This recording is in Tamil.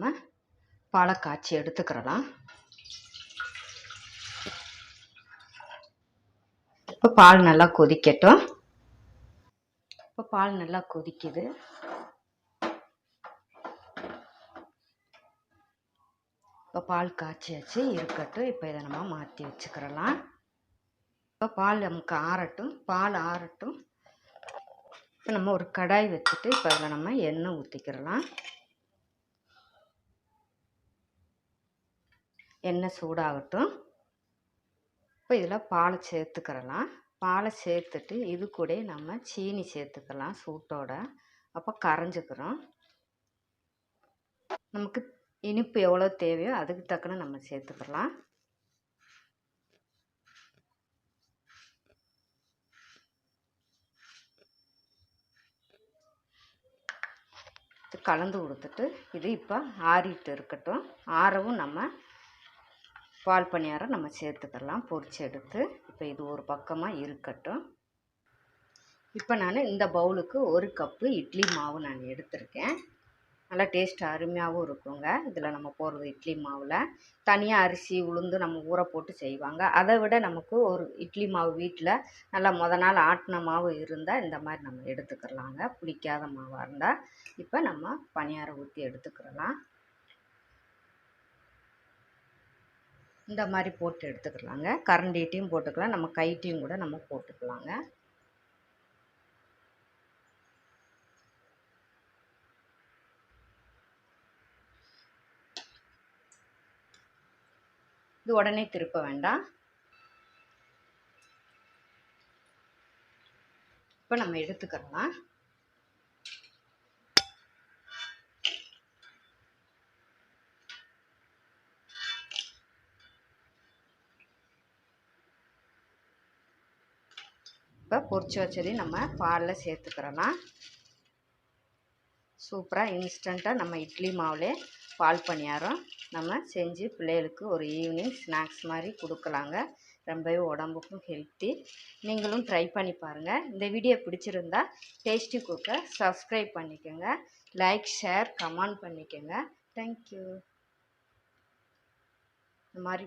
நம்ம பாலை காய்ச்சி எடுத்துக்கிறலாம். இப்போ பால் நல்லா கொதிக்கட்டும். இப்போ பால் நல்லா கொதிக்குது. இப்போ பால் காய்ச்சியாச்சு இருக்கட்டும். இப்போ இதை நம்ம மாற்றி வச்சுக்கிறலாம். இப்போ பால் நமக்கு ஆறட்டும். பால் ஆறட்டும். இப்போ நம்ம ஒரு கடாய் வச்சுட்டு இப்போ அதில் நம்ம எண்ணெய் ஊற்றிக்கிறலாம் எண்ணெய் சூடாகட்டும். இப்போ இதில் பாலை சேர்த்துக்கிறலாம். பாலை சேர்த்துட்டு இது கூட நம்ம சீனி சேர்த்துக்கலாம் சூட்டோட. அப்போ கரைஞ்சிக்கிறோம். நமக்கு இனிப்பு எவ்வளோ தேவையோ அதுக்கு தக்கன நம்ம சேர்த்துக்கலாம். கலந்து கொடுத்துட்டு இது இப்போ ஆறிட்டு இருக்கட்டும். ஆறவும் நம்ம பால் பணியாரம் நம்ம சேர்த்துக்கலாம் பொரிச்சு எடுத்து இப்போ இது ஒரு பக்கமாக இருக்கட்டும். இப்போ நான் இந்த பவுலுக்கு ஒரு கப்பு இட்லி மாவு நான் எடுத்திருக்கேன். நல்லா டேஸ்ட் அருமையாகவும் இருக்குங்க. இதில் நம்ம போடுறது இட்லி மாவில். தனியாக அரிசி உளுந்து நம்ம ஊற போட்டு செய்வாங்க. அதை விட நமக்கு ஒரு இட்லி மாவு வீட்டில் நல்லா முத நாள் ஆட்டின மாவு இருந்தால் இந்த மாதிரி நம்ம எடுத்துக்கிறலாங்க. புளிக்காத மாவாக இருந்தால் இப்போ நம்ம பணியாரம் ஊற்றி எடுத்துக்கிறலாம். இந்த மாதிரி போட்டு எடுத்துக்கலாங்க. கரண்டிட்டையும் போட்டுக்கலாம். நம்ம கைட்டையும் கூட நம்ம போட்டுக்கலாங்க. இது உடனே திருப்ப வேண்டாம். இப்போ நம்ம எடுத்துக்கலாம். இப்போ பொறிச்சு வச்சதையும் நம்ம பாலில் சேர்த்துக்கிறலாம் சூப்பராக இன்ஸ்டண்ட்டாக நம்ம இட்லி மாவுலே பால் பணியாரம் நம்ம செஞ்சு பிள்ளைகளுக்கு ஒரு ஈவினிங் ஸ்நாக்ஸ் மாதிரி கொடுக்கலாங்க. ரொம்பவே உடம்புக்கும் ஹெல்த்தி. நீங்களும் ட்ரை பண்ணி பாருங்கள் இந்த வீடியோ பிடிச்சிருந்தா டேஸ்டி குக்கை சப்ஸ்கிரைப் பண்ணிக்கோங்க. லைக் ஷேர் கமெண்ட் பண்ணிக்கோங்க. தேங்க்யூ இந்த மாதிரி